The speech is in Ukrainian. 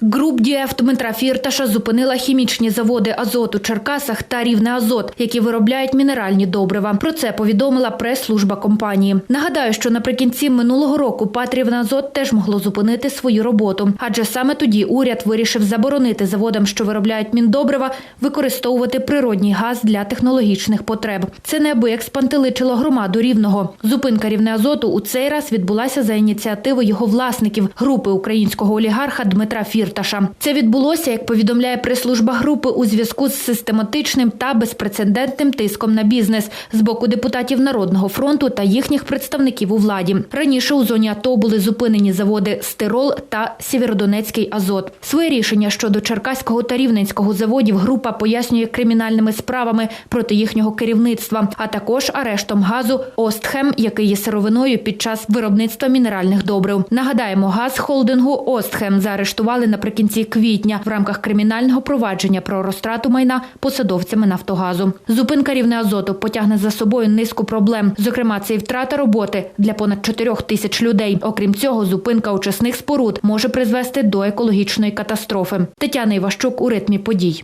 Груп ДІФ Дмитра Фірташа зупинила хімічні заводи «Азот» у Черкасах та «Рівне Азот», які виробляють мінеральні добрива. Про це повідомила прес-служба компанії. Нагадаю, що наприкінці минулого року ПАТ «Рівне Азот» теж могло зупинити свою роботу, адже саме тоді уряд вирішив заборонити заводам, що виробляють міндобрива, використовувати природній газ для технологічних потреб. Це неабияк спантеличило громаду Рівного. Зупинка «Рівне Азоту» у цей раз відбулася за ініціативи його власників групи українського олігарха Дмитра Фірташа. Це відбулося, як повідомляє прес-служба групи, у зв'язку з систематичним та безпрецедентним тиском на бізнес з боку депутатів Народного фронту та їхніх представників у владі. Раніше у зоні АТО були зупинені заводи Стирол та Сєвєродонецький Азот. Своє рішення щодо Черкаського та Рівненського заводів група пояснює кримінальними справами проти їхнього керівництва, а також арештом газу Остхем, який є сировиною під час виробництва мінеральних добрив. Нагадаємо, газ холдингу Остхем заарештували наприкінці квітня в рамках кримінального провадження про розтрату майна посадовцями Нафтогазу. Зупинка рівне азоту потягне за собою низку проблем. Зокрема, це і втрата роботи для понад 4 тисяч людей. Окрім цього, зупинка очисних споруд може призвести до екологічної катастрофи. Тетяна Іващук у ритмі подій.